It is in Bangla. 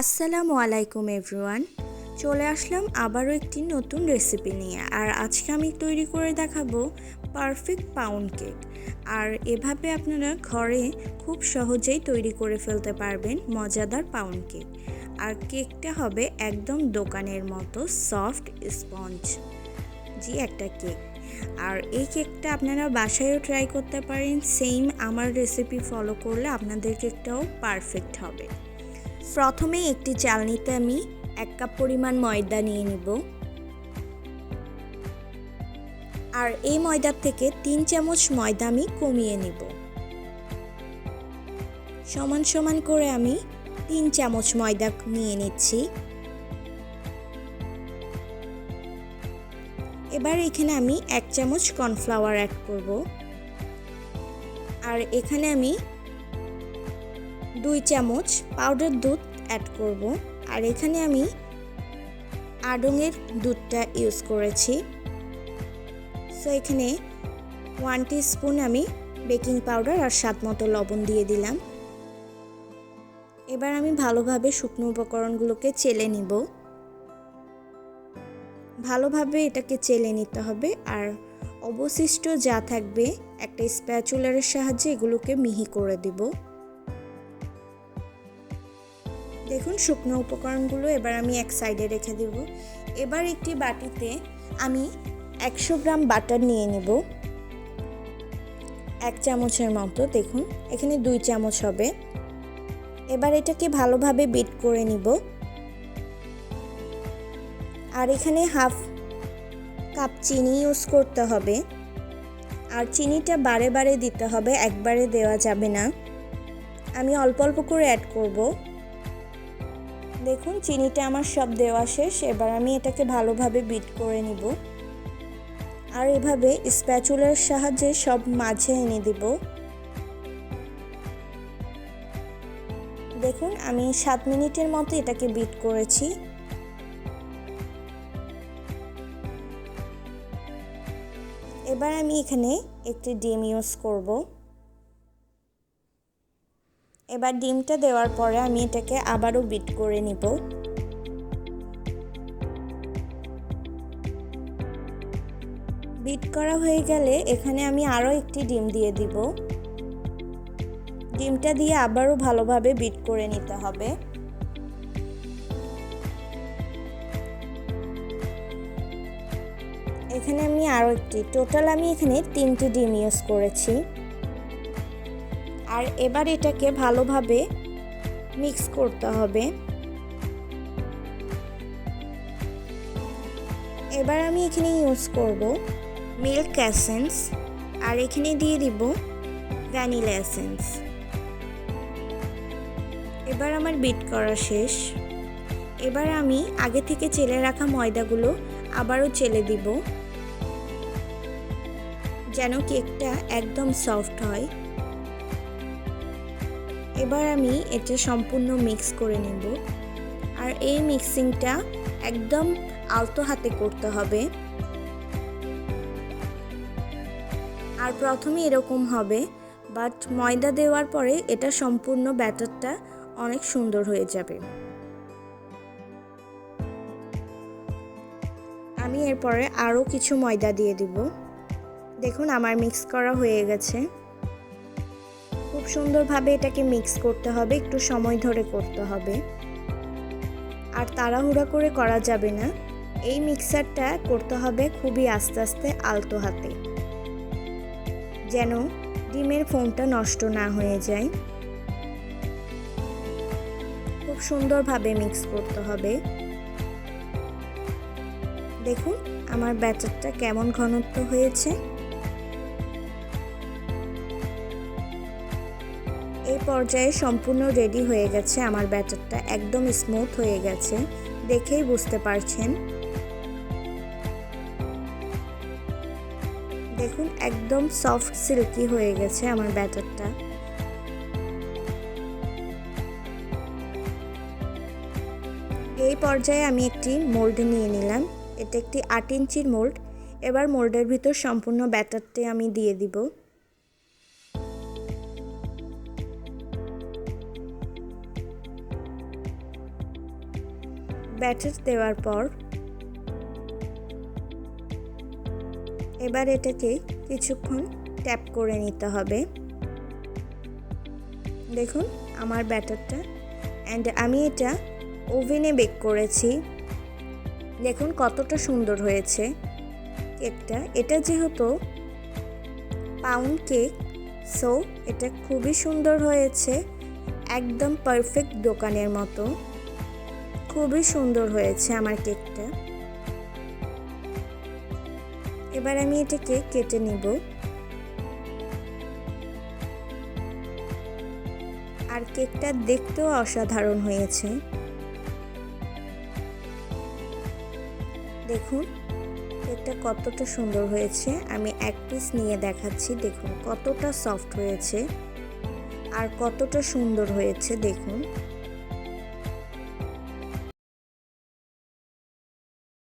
আসসালামু আলাইকুম, এভরিওয়ান। চলে আসলাম আবারও একটি নতুন রেসিপি নিয়ে। আর আজকে আমি তৈরি করে দেখাবো পারফেক্ট পাউন্ড কেক। আর এভাবে আপনারা ঘরে খুব সহজেই তৈরি করে ফেলতে পারবেন মজাদার পাউন্ড কেক। আর কেকটা হবে একদম দোকানের মতো সফট স্পঞ্জ। জি, একটা কেক। আর এই কেকটা আপনারা বাসায়ও ট্রাই করতে পারেন। সেম আমার রেসিপি ফলো করলে আপনাদের কেকটাও পারফেক্ট হবে। প্রথমে একটি চালনিতে আমি এক কাপ পরিমাণ ময়দা নিয়ে নিব। আর এই ময়দার থেকে তিন চামচ ময়দা আমি কমিয়ে নিব। সমান সমান করে আমি তিন চামচ ময়দা নিয়ে নিচ্ছি। এবার এখানে আমি এক চামচ কর্নফ্লাওয়ার অ্যাড করব। আর এখানে আমি দুই চামচ পাউডার দুধ অ্যাড করব। আর এখানে আমি আড়ঙের দুধটা ইউজ করেছি। সো এখানে ওয়ান স্পুন আমি বেকিং পাউডার আর স্বাদ মতো লবণ দিয়ে দিলাম। এবার আমি ভালোভাবে শুকনো উপকরণগুলোকে চেলে নিব। ভালোভাবে এটাকে চেলে নিতে হবে আর অবশিষ্ট যা থাকবে একটা স্প্যাচুলারের সাহায্যে এগুলোকে মিহি করে দিব। দেখুন, শুকনো উপকরণগুলো এবার আমি এক সাইডে রেখে দেব। এবার একটি বাটিতে আমি একশো গ্রাম বাটার নিয়ে নেব। এক চামচের মতো, দেখুন, এখানে দুই চামচ হবে। এবার এটাকে ভালোভাবে বিট করে নিব। আর এখানে হাফ কাপ চিনি ইউজ করতে হবে। আর চিনিটা বারে বারে দিতে হবে, একবারে দেওয়া যাবে না। আমি অল্প অল্প করে অ্যাড করব। দেখুন, চিনিটা আমার সব দেওয়া শেষ। এবার আমি এটাকে ভালোভাবে বিট করে নিব। আর এভাবে স্প্যাচুলার সাহায্যে সব মাঝে এনে দিব। দেখুন, আমি সাত মিনিটের মতো এটাকে বিট করেছি। এবার আমি এখানে একটি ডিম ইউজ করব। এবার ডিমটা দেওয়ার পরে আমি এটাকে আবারও বিট করে নিব। বিট করা হয়ে গেলে এখানে আমি আরও একটি ডিম দিয়ে দিব। ডিমটা দিয়ে আবারও ভালোভাবে বিট করে নিতে হবে। এখানে আমি আরও একটি, টোটাল আমি এখানে তিনটি ডিম ইউজ করেছি। আর এবার এটাকে ভালোভাবে মিক্স করতে হবে। এবার আমি এখানে ইউজ করব মিল্ক অ্যাসেন্স আর এখানে দিয়ে দিব ভ্যানিলা অ্যাসেন্স এবার আমার বিট করা শেষ। এবার আমি আগে থেকে চেলে রাখা ময়দাগুলো আবারও চেলে দিব, যেন কেকটা একদম সফট হয়। এবার আমি এটা সম্পূর্ণ মিক্স করে নেব। আর এই মিক্সিংটা একদম আলতো হাতে করতে হবে। আর প্রথমে এরকম হবে বাট ময়দা দেওয়ার পরে এটা সম্পূর্ণ ব্যাটারটা অনেক সুন্দর হয়ে যাবে। আমি এরপরে আরও কিছু ময়দা দিয়ে দিব। দেখুন, আমার মিক্স করা হয়ে গেছে। সুন্দরভাবে এটাকে মিক্স করতে হবে, একটু সময় ধরে করতে হবে। আর তাড়াহুড়া করে করা যাবে না। এই মিক্সারটা করতে হবে খুবই আস্তে আস্তে আলতো হাতে। যেন ডিমের ফোনটা নষ্ট না হয়ে যায়। খুব সুন্দরভাবে মিক্স করতে হবে। দেখুন, আমার ব্যাটারটা কেমন ঘনত্ব হয়েছে। পর্যায়ে সম্পূর্ণ রেডি হয়ে গেছে আমার ব্যাটারটা, একদম স্মুথ হয়ে গেছে, দেখেই বুঝতে পারছেন। দেখুন, একদম সফট সিল্কি হয়ে গেছে আমার ব্যাটারটা। এই পর্যায়ে আমি একটি মোল্ড নিয়ে নিলাম, এটা একটি আট ইঞ্চির মোল্ড এবার মোল্ডের ভিতর সম্পূর্ণ ব্যাটারটি আমি দিয়ে দিব। ব্যাটার দেওয়ার পর এবার এটাকে কিছুক্ষণ ট্যাপ করে নিতে হবে। দেখুন, আমার ব্যাটারটা অ্যান্ড আমি এটা ওভেনে বেক করেছি। দেখুন, কতটা সুন্দর হয়েছে কেকটা। এটা যেহেতু পাউন্ড কেক সো এটা খুবই সুন্দর হয়েছে, একদম পারফেক্ট দোকানের মতো। খুবই সুন্দর হয়েছে আমার কেকটা। এবার আমি এটাকে কেটে নিব। আর কেকটা দেখতেও অসাধারণ হয়েছে। দেখুন, কেকটা কতটা সুন্দর হয়েছে। আমি এক পিস নিয়ে দেখাচ্ছি, দেখুন কতটা সফট হয়েছে। আর কতটা সুন্দর হয়েছে, দেখুন।